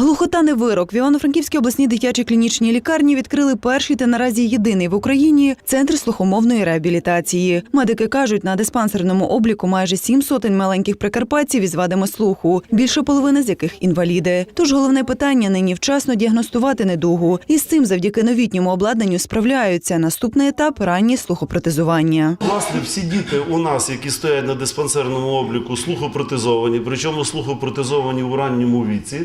Глухота не вирок. В Івано-Франківській обласній дитячій клінічній лікарні відкрили перший та наразі єдиний в Україні центр слухомовної реабілітації. Медики кажуть, на диспансерному обліку майже сім сотень маленьких прикарпатців із вадами слуху, більше половини з яких інваліди. Тож головне питання нині вчасно діагностувати недугу. І з цим завдяки новітньому обладнанню справляються. Наступний етап раннє слухопротезування. Власне, всі діти у нас, які стоять на диспансерному обліку, слухопротезовані, причому слухопротезовані у ранньому віці.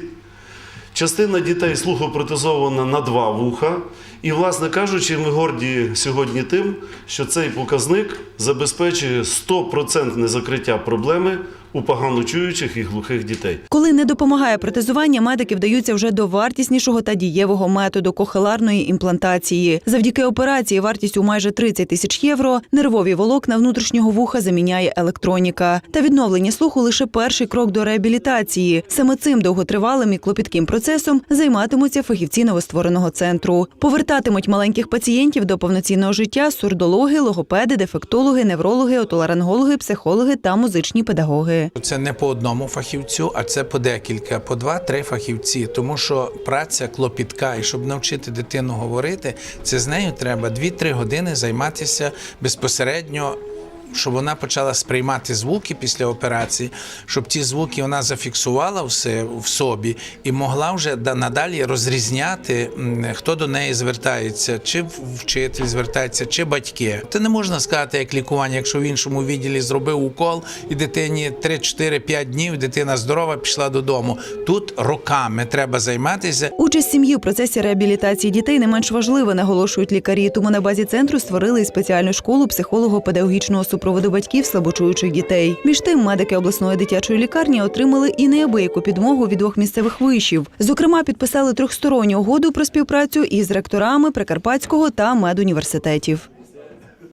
Частина дітей слухопротезована на два вуха. І, власне кажучи, ми горді сьогодні тим, що цей показник забезпечує 100% закриття проблеми у погано чуючих і глухих дітей. Коли не допомагає протезування, медики вдаються вже до вартіснішого та дієвого методу кохеларної імплантації. Завдяки операції вартістю майже 30 тисяч євро нервові волокна внутрішнього вуха заміняє електроніка. Та відновлення слуху лише перший крок до реабілітації. Саме цим довготривалим і клопітким процесом займатимуться фахівці новоствореного центру. Повертатимуть маленьких пацієнтів до повноцінного життя сурдологи, логопеди, дефектологи, неврологи, отоларингологи, психологи та музичні педагоги. Це не по одному фахівцю, а це по декілька, по два-три фахівці. Тому що праця клопітка, і щоб навчити дитину говорити, це з нею треба 2-3 години займатися безпосередньо. Щоб вона почала сприймати звуки після операції, щоб ті звуки вона зафіксувала все в собі і могла вже да- надалі розрізняти, хто до неї звертається, чи вчитель звертається, чи батьки. Це не можна сказати як лікування, якщо в іншому відділі зробив укол, і дитині 3-4-5 днів, дитина здорова, пішла додому. Тут роками треба займатися. Участь сім'ї в процесі реабілітації дітей не менш важлива, наголошують лікарі. Тому на базі центру створили спеціальну школу психолого-педагогічного супроводу батьків слабочуючих дітей. Між тим, медики обласної дитячої лікарні отримали і неабияку підмогу від двох місцевих вишів. Зокрема, підписали трьохсторонню угоду про співпрацю із ректорами Прикарпатського та медуніверситетів.